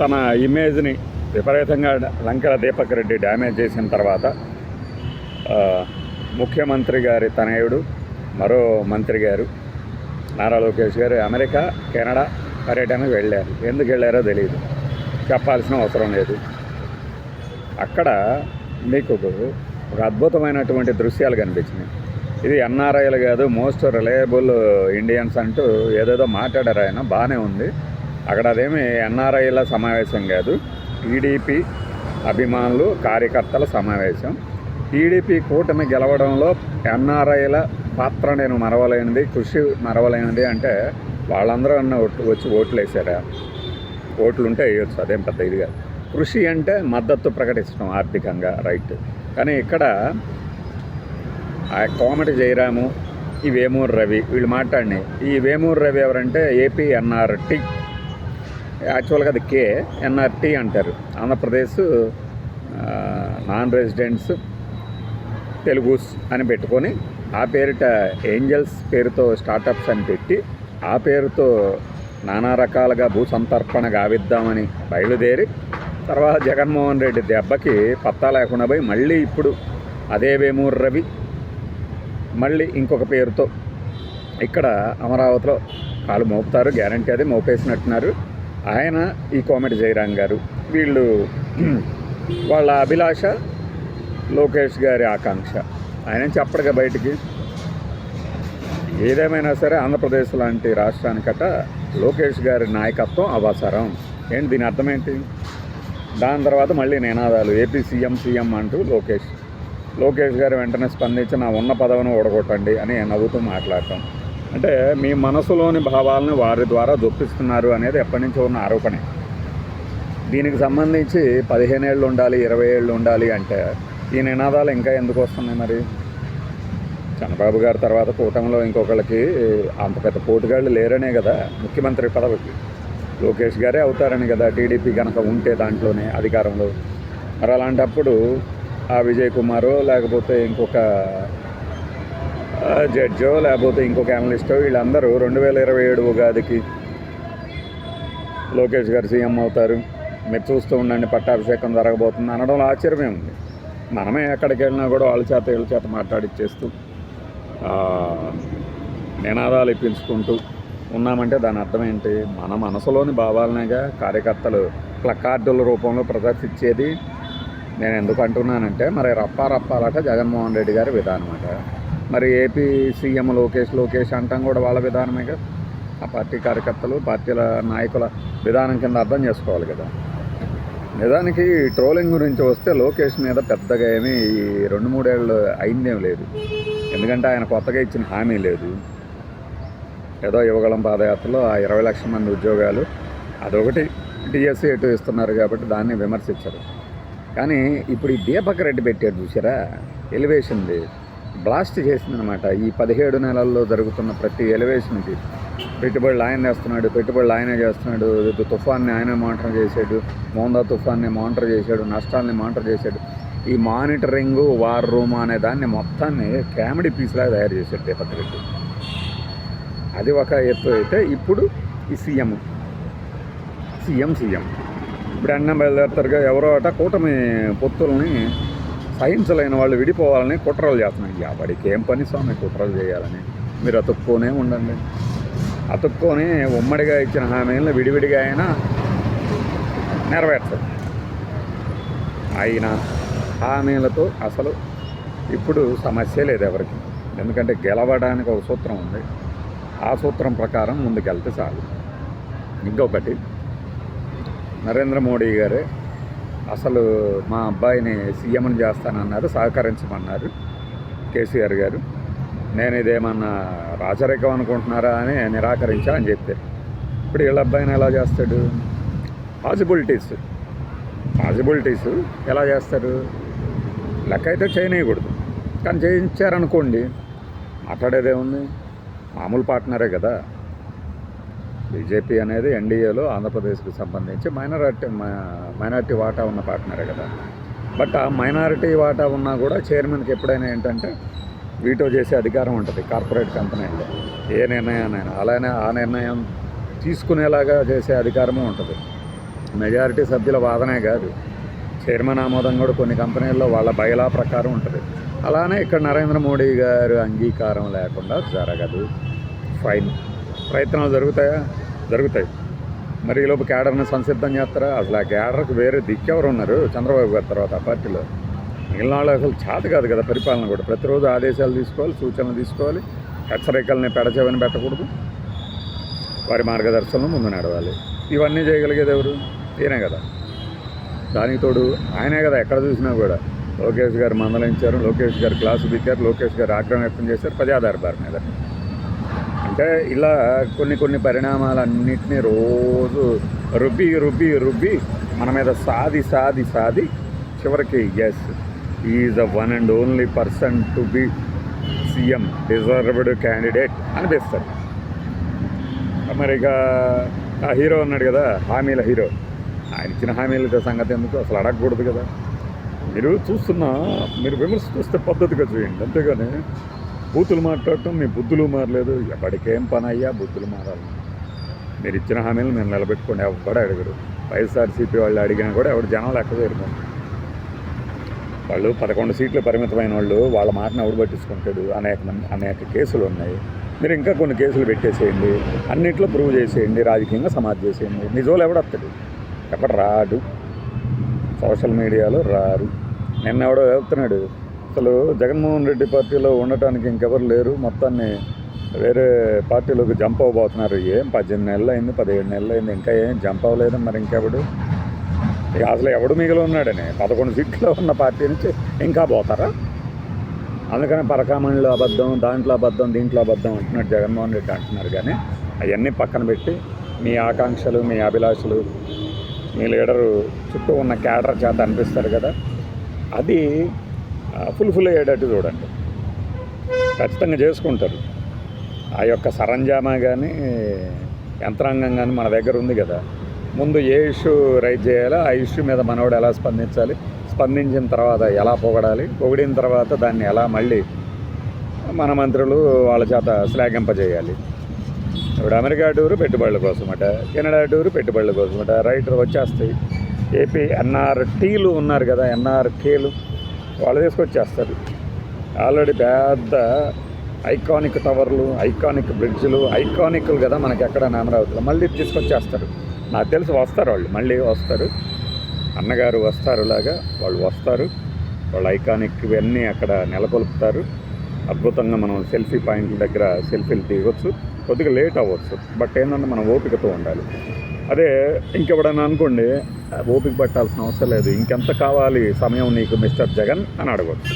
తన ఇమేజ్ని విపరీతంగా లంకల దీపక్ రెడ్డి డ్యామేజ్ చేసిన తర్వాత ముఖ్యమంత్రి గారి తనయుడు మరో మంత్రి గారు నారా లోకేష్ గారు అమెరికా కెనడా పర్యటనకు వెళ్ళారు. ఎందుకు వెళ్ళారో తెలియదు చెప్పాల్సిన అవసరం లేదు. అక్కడ మీకు ఒక అద్భుతమైనటువంటి దృశ్యాలు కనిపించినాయి. ఇది ఎన్ఆర్ఐలు కాదు మోస్ట్ రిలయబుల్ ఇండియన్స్ అంటూ ఏదేదో మాట్లాడారు ఆయన బాగానే ఉంది. అక్కడ అదేమి ఎన్ఆర్ఐల సమావేశం కాదు. టీడీపీ అభిమానులు కార్యకర్తల సమావేశం. టీడీపీ కూటమి గెలవడంలో ఎన్ఆర్ఐల పాత్ర నేను మరవలేనిది కృషి మరవలేనిది అంటే వాళ్ళందరూ అన్న వచ్చి ఓట్లు వేసారా ఓట్లు ఉంటే వేయొచ్చు అదేం పెద్ద ఇది కాదు. కృషి అంటే మద్దతు ప్రకటించడం ఆర్థికంగా రైట్. కానీ ఇక్కడ ఆ కోమటి జయరాము ఈ వేమూరు రవి వీళ్ళు మాట్లాడినాయి. ఈ వేమూరు రవి ఎవరంటే ఏపీ ఎన్ఆర్టీ యాక్చువల్గా అది కే ఎన్ఆర్టీ అంటారు. ఆంధ్రప్రదేశ్ నాన్ రెసిడెంట్స్ తెలుగుస్ అని పెట్టుకొని ఆ పేరిట ఏంజల్స్ పేరుతో స్టార్టప్స్ అని పెట్టి ఆ పేరుతో నానా రకాలుగా భూ సంతర్పణ గావిద్దామని బయలుదేరి తర్వాత జగన్మోహన్ రెడ్డి దెబ్బకి పత్తా లేకుండా పోయి మళ్ళీ ఇప్పుడు అదే వేమూరు రవి మళ్ళీ ఇంకొక పేరుతో ఇక్కడ అమరావతిలో కాలు మోపుతారు. గ్యారంటీ అది మోపేసినట్టున్నారు. ఆయన ఈ కోమటి జయరాం గారు. వీళ్ళు వాళ్ళ అభిలాష లోకేష్ గారి ఆకాంక్ష. ఆయన చెప్పడుగా బయటికి. ఏదేమైనా సరే ఆంధ్రప్రదేశ్ లాంటి రాష్ట్రానికట లోకేష్ గారి నాయకత్వం అవసరం. ఏంటి దీని అర్థం ఏంటి? దాని తర్వాత మళ్ళీ నినాదాలు. ఏపీ సీఎం సీఎం అంటూ లోకేష్. లోకేష్ గారు వెంటనే స్పందించి నా ఉన్న పదవిని ఓడగొట్టండి అని నవ్వుతూ మాట్లాడటం. అంటే మీ మనసులోని భావాలను వారి ద్వారా జొప్పిస్తున్నారు అనేది ఎప్పటి నుంచో ఉన్న ఆరోపణే. దీనికి సంబంధించి పదిహేను ఏళ్ళు ఉండాలి ఇరవై ఏళ్ళు ఉండాలి అంటే ఈ నినాదాలు ఇంకా ఎందుకు వస్తున్నాయి మరి? చంద్రబాబు గారి తర్వాత కూటమిలో ఇంకొకళ్ళకి అంత పెద్ద పోటుగాళ్ళు లేరనే కదా ముఖ్యమంత్రి పదవికి. లోకేష్ గారే అవుతారని కదా టీడీపీ కనుక ఉంటే దాంట్లోనే అధికారంలో. మరి అలాంటప్పుడు ఆ విజయ్ కుమారో లేకపోతే ఇంకొక జడ్జో లేకపోతే ఇంకొక అనలిస్టో వీళ్ళందరూ రెండు వేల ఇరవై ఏడు ఉగాదికి లోకేష్ గారు సీఎం అవుతారు. మీరు చూస్తూ ఉండండి పట్టాభిషేకం జరగబోతుంది అనడంలో ఆశ్చర్యమే ఉంది. మనమే ఎక్కడికి వెళ్ళినా కూడా వాళ్ళ చేత వీళ్ళ చేత మాట్లాడిచ్చేస్తూ నినాదాలు ఇప్పించుకుంటూ ఉన్నామంటే దాని అర్థం ఏంటి? మన మనసులోని భావాలనేగా కార్యకర్తలు ప్లకార్డుల రూపంలో ప్రదర్శించేది. నేను ఎందుకు అంటున్నానంటే మరి రప్పా రప్పాలట జగన్మోహన్ రెడ్డి గారి విధానం అట. మరి ఏపీ సీఎం లోకేష్ లోకేష్ అంటాం కూడా వాళ్ళ విధానమే కదా. ఆ పార్టీ కార్యకర్తలు పార్టీల నాయకుల విధానం కింద అర్థం చేసుకోవాలి కదా. నిజానికి ట్రోలింగ్ గురించి వస్తే లోకేష్ మీద పెద్దగా ఏమీ ఈ రెండు మూడేళ్ళు అయిందేం లేదు. ఎందుకంటే ఆయన కొత్తగా ఇచ్చిన హామీ లేదు. ఏదో యువగళం పాదయాత్రలో ఆ ఇరవై లక్షల మంది ఉద్యోగాలు అదొకటి డిఎస్సి ఎటు ఇస్తున్నారు కాబట్టి దాన్ని విమర్శించరు. కానీ ఇప్పుడు ఈ దీపక్ రెడ్డి పెట్టాడు చూసారా? ఎలివేషన్ది బ్లాస్ట్ చేసిందనమాట. ఈ పదిహేడు నెలల్లో జరుగుతున్న ప్రతి ఎలివేషన్కి. పెట్టుబడులు ఆయన చేస్తున్నాడు పెట్టుబడులు ఆయనే చేస్తున్నాడు. తుఫాన్ని ఆయనే మానిటర్ చేశాడు. మోందా తుఫాన్ని మానిటర్ చేశాడు. నష్టాలని మానిటర్ చేశాడు. ఈ మానిటరింగ్ వార్ రూమ్ అనే దాన్ని మొత్తాన్ని కామెడీ పీస్లాగా తయారు చేశాడు రేపటి రెడ్డి అది ఒక ఎత్తు అయితే ఇప్పుడు ఈ సీఎం. CM CM. ఇప్పుడు అన్నం బయలుదేరుతారుగా ఎవరో అట కూటమి పొత్తుల్ని సహించలేని వాళ్ళు విడిపోవాలని కుట్రలు చేస్తున్నారు ఎవరికి ఏం పని స్వామి కుట్రలు చేయాలని. మీరు అతుక్కోనే ఉండండి. అతుక్కొని ఉమ్మడిగా ఇచ్చిన హామీలను విడివిడిగా అయినా నెరవేర్చదు. అయినా హామీలతో అసలు ఇప్పుడు సమస్య లేదు ఎవరికి. ఎందుకంటే గెలవడానికి ఒక సూత్రం ఉంది. ఆ సూత్రం ప్రకారం ముందుకెళ్తే చాలు. ఇంకొకటి నరేంద్ర మోడీ గారే అసలు మా అబ్బాయిని సీఎంని చేస్తానన్నారు సహకరించమన్నారు కేసీఆర్ గారు. నేను ఇదేమన్నా రాచరికం అనుకుంటున్నారా అని నిరాకరించా అని చెప్పారు. ఇప్పుడు వీళ్ళ అబ్బాయిని ఎలా చేస్తాడు? పాసిబిలిటీస్. పాసిబిలిటీస్ ఎలా చేస్తారు? లెక్క అయితే చేయనీయకూడదు. కానీ చేయించారనుకోండి మాట్లాడేదే ఉంది మామూలు పార్ట్నరే కదా. బీజేపీ అనేది ఎన్డీఏలో ఆంధ్రప్రదేశ్కి సంబంధించి మైనారిటీ మైనారిటీ వాటా ఉన్న పార్ట్నరే కదా. బట్ ఆ మైనారిటీ వాటా ఉన్నా కూడా చైర్మన్కి ఎప్పుడైనా ఏంటంటే వీటో చేసే అధికారం ఉంటుంది కార్పొరేట్ కంపెనీల్లో. ఏ నిర్ణయాన్నైనా అలానే ఆ నిర్ణయం తీసుకునేలాగా చేసే అధికారము ఉంటుంది. మెజారిటీ సభ్యుల వాదనే కాదు. చైర్మన్ ఆమోదం కూడా కొన్ని కంపెనీల్లో వాళ్ళ బయలా ప్రకారం ఉంటుంది. అలానే ఇక్కడ నరేంద్ర మోడీ గారు అంగీకారం లేకుండా జరగదు. ఫైన్. ప్రయత్నాలు జరుగుతాయా? జరుగుతాయి. మరి ఈలోపు క్యాడర్ని సంసిద్ధం చేస్తారా? అసలు ఆ క్యాడర్కి వేరే దిక్కెవరు ఉన్నారు చంద్రబాబు గారి తర్వాత ఆ పార్టీలో. మిగిలిన వాళ్ళు అసలు చేత కాదు కదా పరిపాలన కూడా. ప్రతిరోజు ఆదేశాలు తీసుకోవాలి సూచనలు తీసుకోవాలి. హెచ్చరికల్ని పెడచేవని పెట్టకూడదు. వారి మార్గదర్శనం ముందు నడవాలి. ఇవన్నీ చేయగలిగేది ఎవరు? ఈయనే కదా. దానికి తోడు ఆయనే కదా ఎక్కడ చూసినా కూడా. లోకేష్ గారు మందలించారు లోకేష్ గారు క్లాసు దిక్కారు లోకేష్ గారు ఆగ్రహం వ్యక్తం చేశారు. ప్రజాదారి బారి మీద. అంటే ఇలా కొన్ని కొన్ని పరిణామాలన్నింటినీ రోజు రుబ్బి రుబ్బి రుబ్బి మన మీద సాది సాది సాది చివరికి S is the one and only person to be CM deserved candidate అనిపిస్తుంది. మరి ఇక ఆ హీరో ఉన్నాడు కదా హామీల హీరో. ఆయన ఇచ్చిన హామీల సంగతి ఎందుకు? అసలు అడగకూడదు కదా. మీరు చూస్తున్నా మీరు విమర్శ చూస్తే పద్ధతిగా చూడండి అంతేగాని బూతులు మాట్లాడటం మీ బుద్ధులు మారలేదు. ఎప్పటికేం పని అయ్యా బుద్ధులు మారాలి. మీరు ఇచ్చిన హామీలు మేము నిలబెట్టుకోండి ఎవరు అడగరు వైఎస్ఆర్సీపీ వాళ్ళు అడిగినా కూడా ఎవరు జనం లెక్క చేరుకోండి వాళ్ళు పదకొండు సీట్లు పరిమితమైన వాళ్ళు వాళ్ళ మాటను ఎవడు పట్టించుకుంటాడు? అనేక మంది అనేక కేసులు ఉన్నాయి. మీరు ఇంకా కొన్ని కేసులు పెట్టేసేయండి. అన్నిట్లో ప్రూవ్ చేసేయండి. రాజకీయంగా సమాధి చేసేయండి. నిజోలు ఎవడొస్తాడు ఎక్కడ రాడు? సోషల్ మీడియాలో రారు. నిన్న ఎవడో వెళ్తున్నాడు. అసలు జగన్మోహన్ రెడ్డి పార్టీలో ఉండటానికి ఇంకెవరు లేరు. మొత్తాన్ని వేరే పార్టీలోకి జంప్ అవ్వబోతున్నారు. ఏం పద్దెనిమిది నెలలు అయింది పదిహేడు నెలలు అయింది ఇంకా ఏం జంప్ అవ్వలేదు మరి ఇంకెవడు? ఇక అసలు ఎవడు మిగిలి ఉన్నాడని? పదకొండు సీట్లో ఉన్న పార్టీ నుంచి ఇంకా పోతారా? అందుకని పరకామణిలో అబద్ధం దాంట్లో అబద్ధం దీంట్లో అబద్ధం అంటున్నాడు జగన్మోహన్ రెడ్డి అంటున్నారు. కానీ అవన్నీ పక్కన పెట్టి మీ ఆకాంక్షలు మీ అభిలాషలు మీ లీడరు చుట్టూ ఉన్న క్యాడర్ చేత అనిపిస్తారు కదా. అది ఫుల్ఫిల్ అయ్యేటట్టు చూడండి. ఖచ్చితంగా చేసుకుంటారు. ఆ యొక్క సరంజామా కానీ యంత్రాంగం కానీ మన దగ్గర ఉంది కదా. ముందు ఏ ఇష్యూ రైజ్ చేయాలో ఆ ఇష్యూ మీద మనవాడు ఎలా స్పందించాలి స్పందించిన తర్వాత ఎలా పొగడాలి పొగిడిన తర్వాత దాన్ని ఎలా మళ్ళీ మన మంత్రులు వాళ్ళ చేత శ్లాఘింపజేయాలి. ఇప్పుడు అమెరికా టూరు పెట్టుబడుల కోసమట కెనడా టూరు పెట్టుబడుల కోసమట రైటర్ వచ్చేస్తాయి. ఏపీ ఎన్ఆర్టీలు ఉన్నారు కదా ఎన్ఆర్కేలు. వాళ్ళు తీసుకొచ్చేస్తారు. ఆల్రెడీ పెద్ద ఐకానిక్ టవర్లు ఐకానిక్ బ్రిడ్జ్లు ఐకానిక్లు కదా మనకి ఎక్కడ అమరావతిలో మళ్ళీ తీసుకొచ్చేస్తారు. నాకు తెలిసి వస్తారు వాళ్ళు. మళ్ళీ వస్తారు. అన్నగారు వస్తారు లాగా వాళ్ళు వస్తారు. వాళ్ళు ఐకానిక్ ఇవన్నీ అక్కడ నెలకొల్పుతారు. అద్భుతంగా మనం సెల్ఫీ పాయింట్ల దగ్గర సెల్ఫీలు తీయవచ్చు కొద్దిగా లేట్ అవ్వచ్చు. బట్ ఏంటంటే మనం ఓపికతో ఉండాలి. అదే ఇంకెవడన్నా అనుకోండి ఓపిక పట్టాల్సిన అవసరం లేదు ఇంకెంత కావాలి సమయం నీకు మిస్టర్ జగన్? అని అడగవచ్చు